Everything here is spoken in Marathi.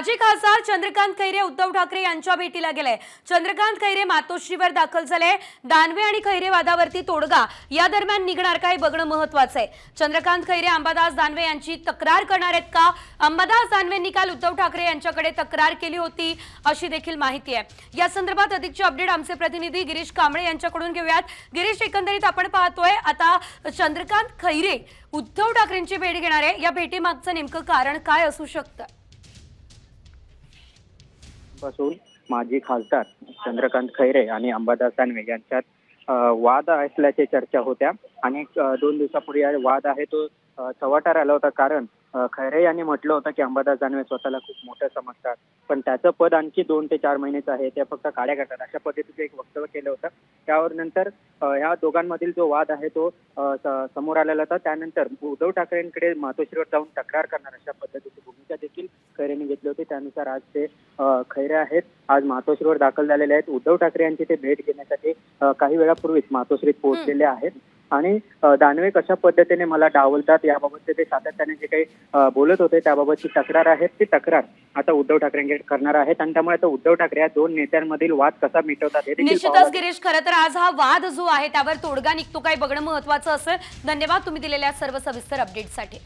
माजी खासदार चंद्रकांत खैरे उद्धव ठाकरे यांच्या भेटीला गेले. चंद्रकांत खैरे मातोश्रीवर दाखल झाले. दानवे आणि खैरे वादावरती तोडगा. या दरम्यान निघणार काय बघणं महत्वाचं आहे. चंद्रकांत खैरे अंबादास दानवे यांची तक्रार करणार आहेत का? अंबादास दानवेंनी काल उद्धव ठाकरे यांच्याकडे तक्रार केली होती अशी देखील माहिती आहे. या संदर्भात अधिकची अपडेट आमचे प्रतिनिधी गिरीश कांबळे यांच्याकडून घेऊयात. गिरीश एकंदरीत आपण पाहतोय आता चंद्रकांत खैरे उद्धव ठाकरेंची भेट घेणार. आहे या भेटीमागचं नेमकं कारण काय असू शकतं? पासून माजी खासदार चंद्रकांत खैरे आणि अंबादास दानवे यांच्यात वाद असल्याच्या चर्चा होत्या. आणि दोन दिवसापूर्वी वाद आहे तो चव्हाटार आला होता. कारण खैरे यांनी म्हटलं होतं की अंबादास दानवे स्वतःला खूप मोठं समजतात. पण त्याचं पद आणखी दोन ते चार महिनेचं आहे. ते फक्त काड्या करतात. अशा पद्धतीचं एक वक्तव्य केलं होतं. त्यावर नंतर ह्या दोघांमधील जो वाद आहे तो समोर आलेला होता. त्यानंतर उद्धव ठाकरेंकडे मातोश्रीवर जाऊन तक्रार करणार अशा पद्धतीची भूमिका देखील खैरेंनी घेतली होती. त्यानुसार आज ते खैरे आहेत. आज मातोश्रीवर दाखल झालेले आहेत. उद्धव ठाकरे यांची ते भेट घेण्यासाठी काही वेळापूर्वीच मातोश्रीत पोहोचलेले आहेत. आणि दानवे कशा पद्धतीने मला डावलतात याबाबत ते सातत्याने जे काही बोलत होते त्याबाबतची तक्रार आहे. ती तक्रार आता उद्धव ठाकरे करणार आहेत. आणि त्यामुळे आता उद्धव ठाकरे या दोन नेत्यांमधील वाद कसा मिटवतात हे निश्चितच. गिरीश खरं तर आज हा वाद जो आहे त्यावर तोडगा निघतो काय बघणं महत्वाचं असेल. धन्यवाद तुम्ही दिलेल्या सर्व सविस्तर अपडेटसाठी